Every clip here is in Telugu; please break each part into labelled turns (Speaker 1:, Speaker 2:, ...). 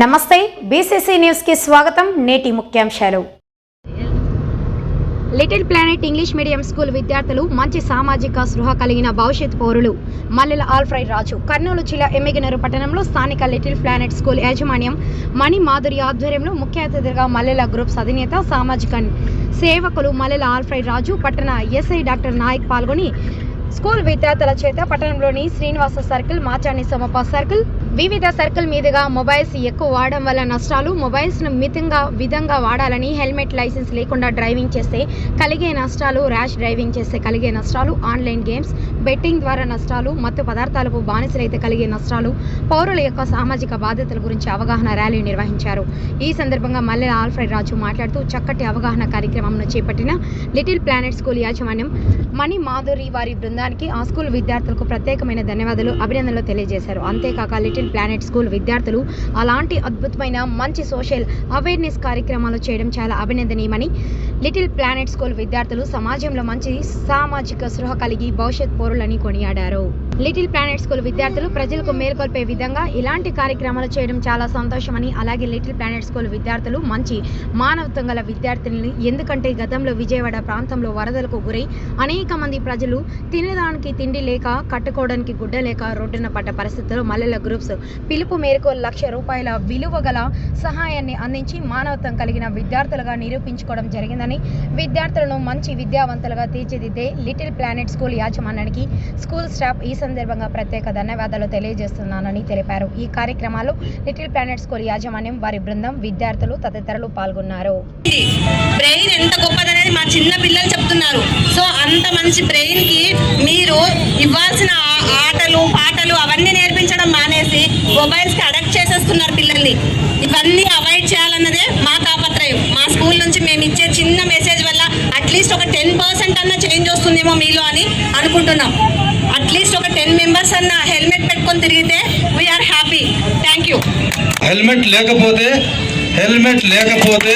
Speaker 1: నమస్తే బీసీసీ న్యూస్కి స్వాగతం నేటి ముఖ్యాంశాలు. Little Planet English medium school విద్యార్థులు మంచి సామాజిక స్పృహ కలిగిన భవిష్యత్ పౌరులు మల్లెల ఆల్ఫ్రైడ్ రాజు. కర్నూలు జిల్లా ఎమ్మిగినరు పట్టణంలో స్థానిక లిటిల్ ప్లానెట్ స్కూల్ యాజమాన్యం మణి మాధురి ఆధ్వర్యంలో ముఖ్య అతిథిగా మల్లెల గ్రూప్స్ అధినేత సామాజిక సేవకులు మల్లెల ఆల్ఫ్రైడ్ రాజు పట్టణ ఎస్ఐ డాక్టర్ నాయక్ పాల్గొని స్కూల్ విద్యార్థుల చేత పట్టణంలోని శ్రీనివాస సర్కిల్ మాచాని సమప సర్కిల్ వివిధ సర్కిల్ మీదుగా మొబైల్స్ ఎక్కువ వాడడం వల్ల నష్టాలు. మొబైల్స్ను మితంగా విధంగా వాడాలని హెల్మెట్ లైసెన్స్ లేకుండా డ్రైవింగ్ చేస్తే కలిగే నష్టాలు ర్యాష్ డ్రైవింగ్ చేస్తే కలిగే నష్టాలు. ఆన్లైన్ గేమ్స్ బెట్టింగ్ ద్వారా నష్టాలు మత్తు పదార్థాలకు బానిసలైతే కలిగే నష్టాలు పౌరుల యొక్క సామాజిక బాధ్యతల గురించి అవగాహన ర్యాలీ నిర్వహించారు. ఈ సందర్భంగా మల్లెల ఆల్ఫ్రెడ్ రాజు మాట్లాడుతూ చక్కటి అవగాహన కార్యక్రమంను చేపట్టిన లిటిల్ ప్లానెట్ స్కూల్ యాజమాన్యం మణి మాధురి వారి బృందానికి ఆ స్కూల్ విద్యార్థులకు ప్రత్యేకమైన ధన్యవాదాలు అభినందనలు తెలియజేశారు. అంతేకాక లిటిల్ ప్లానెట్ స్కూల్ విద్యార్థులు అలాంటి అద్భుతమైన మంచి సోషల్ అవేర్నెస్ కార్యక్రమాలు చేయడం చాలా అభినందనీయమని లిటిల్ ప్లానెట్ స్కూల్ విద్యార్థులు సమాజంలో మంచి సామాజిక స్పృహ కలిగి భవిష్యత్ పౌరులని కొనియాడారు. లిటిల్ ప్లానెట్ స్కూల్ విద్యార్థులు ప్రజలకు మేల్కొల్పే విధంగా ఇలాంటి కార్యక్రమాలు చేయడం చాలా సంతోషమని అలాగే లిటిల్ ప్లానెట్ స్కూల్ విద్యార్థులు మంచి మానవత్వం గల విద్యార్థులని ఎందుకంటే గతంలో విజయవాడ ప్రాంతంలో వరదలకు గురై అనేక మంది ప్రజలు తినడానికి తిండి లేక కట్టుకోవడానికి గుడ్డ లేక రోడ్డున పడ్డ పరిస్థితుల్లో మల్లెల గ్రూప్స్ పిలుపు మేరకు లక్ష రూపాయల విలువ గల సహాయాన్ని అందించి మానవత్వం కలిగిన విద్యార్థులుగా నిరూపించుకోవడం జరిగిందని విద్యార్థులను మంచి విద్యావంతులుగా తీర్చిదిద్దే లిటిల్ ప్లానెట్ స్కూల్ యాజమాన్యానికి స్కూల్ స్టాఫ్ ఈ సందర్భంగా ప్రత్యేక ధన్యవాదాలు తెలియజేస్తున్నానని తెలిపారు. ఈ కార్యక్రమాలు లిటిల్ ప్లానెట్ స్కూల్ యాజమాన్యం వారి బృందం విద్యార్థులు తదితరులు పాల్గొన్నారు.
Speaker 2: బ్రెయిన్ ఎంత గొప్పదనేది మా చిన్న పిల్లలు చెప్తున్నారు. సో అంత మంచి బ్రెయిన్కి మీరు ఇవ్వాల్సిన ఆటలు పాటలు అవన్నీ నేర్పించడం మానేసి మొబైల్స్కి అడక్ట్ చేసేస్తున్నారు పిల్లల్ని. ఇవన్నీ అవాయిడ్ చేయాలన్నదే మా తాపత్రయం మా స్కూల్ నుంచి మేము ఇచ్చే చిన్న మెసేజ్ వల్ల అట్లీస్ట్ ఒక టెన్ పర్సెంట్ అన్న చేంజ్ వస్తుందేమో మీలో అని అనుకుంటున్నాం. టెన్ మెంబర్స్ అన్న హెల్మెట్ పెట్టుకొని తిరిగితే we are happy thank you
Speaker 3: helmet లేకపోతే హెల్మెట్ లేకపోతే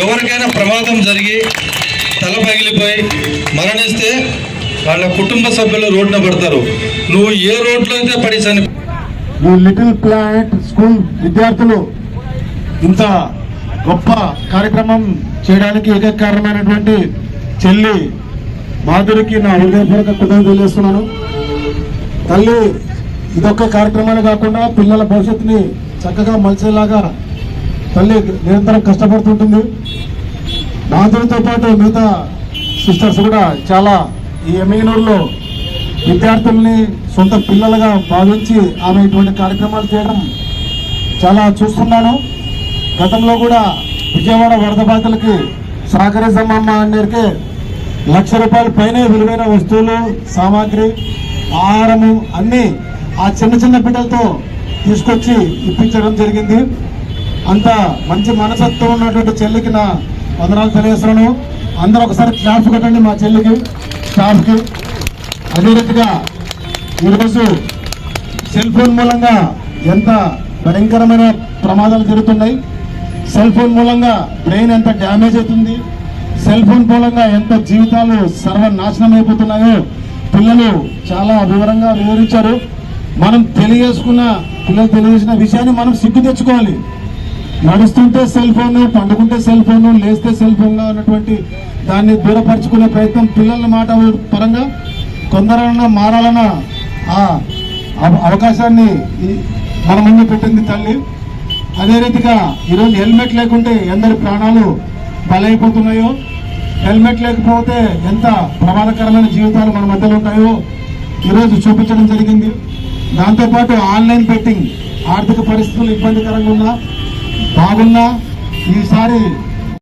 Speaker 3: ఎవరికైనా ప్రమాదం జరిగి తల పగిలిపోయి మరణిస్తే వాళ్ళ కుటుంబ సభ్యులు రోడ్డున పడతారు. నువ్వు ఏ రోడ్లో అయితే పడి చని
Speaker 4: ఈ లిటిల్ ప్లానెట్ స్కూల్ విద్యార్థులు ఇంత గొప్ప కార్యక్రమం చేయడానికి ఏకైక కారణమైనటువంటి చెల్లి మాధురికి నా హృదయపూర్వక కృతజ్ఞతలు తెలియజేస్తున్నాను తల్లి ఇదొక కార్యక్రమాలు కాకుండా పిల్లల భవిష్యత్తుని చక్కగా మలిచేలాగా తల్లి నిరంతరం కష్టపడుతుంటుంది. మాధురితో పాటు మిగతా సిస్టర్స్ కూడా చాలా ఈ ఎమ్మెనూరులో విద్యార్థుల్ని సొంత పిల్లలుగా భావించి ఆమె ఇటువంటి కార్యక్రమాలు చేయడం చాలా చూస్తున్నాను. గతంలో కూడా విజయవాడ వరద బాధితులకి సహకరిస్తామమ్మ అనేకే లక్ష రూపాయల పైన విలువైన వస్తువులు సామాగ్రి ఆహారము అన్నీ ఆ చిన్న చిన్న బిడ్డలతో తీసుకొచ్చి ఇప్పించడం జరిగింది. అంత మంచి మనసత్వం ఉన్నటువంటి చెల్లికి నా వందనాలు తెలియజేస్తున్నాను. అందరూ ఒకసారి క్లాప్స్ కట్టండి మా చెల్లికి స్టాఫ్కి అదే రీతిగా ఈరోజు సెల్ ఫోన్ మూలంగా ఎంత భయంకరమైన ప్రమాదాలు జరుగుతున్నాయి. సెల్ ఫోన్ మూలంగా బ్రెయిన్ ఎంత డ్యామేజ్ అవుతుంది. సెల్ ఫోన్ మూలంగా ఎంత జీవితాలు సర్వనాశనం అయిపోతున్నాయో పిల్లలు చాలా వివరంగా వివరించారు. మనం తెలియజేసుకున్న పిల్లలు తెలియజేసిన విషయాన్ని మనం సిగ్గు తెచ్చుకోవాలి. నడుస్తుంటే సెల్ ఫోన్ పండుకుంటే సెల్ ఫోన్ లేస్తే సెల్ ఫోన్గా ఉన్నటువంటి దాన్ని దూరపరుచుకునే ప్రయత్నం పిల్లల మాట పరంగా కొందరన్నా మారాలన్న ఆ అవకాశాన్ని మన ముందు పెట్టింది తల్లి. అదే రీతిగా ఈరోజు హెల్మెట్ లేకుంటే ఎందరి ప్రాణాలు బలైపోతున్నాయో హెల్మెట్ లేకపోతే ఎంత ప్రమాదకరమైన జీవితాలు మన మధ్యలో ఉంటాయో ఈరోజు చూపించడం జరిగింది. దాంతోపాటు ఆన్లైన్ బెట్టింగ్ ఆర్థిక పరిస్థితులు ఇబ్బందికరంగా ఉన్నా బాగున్నా ఈసారి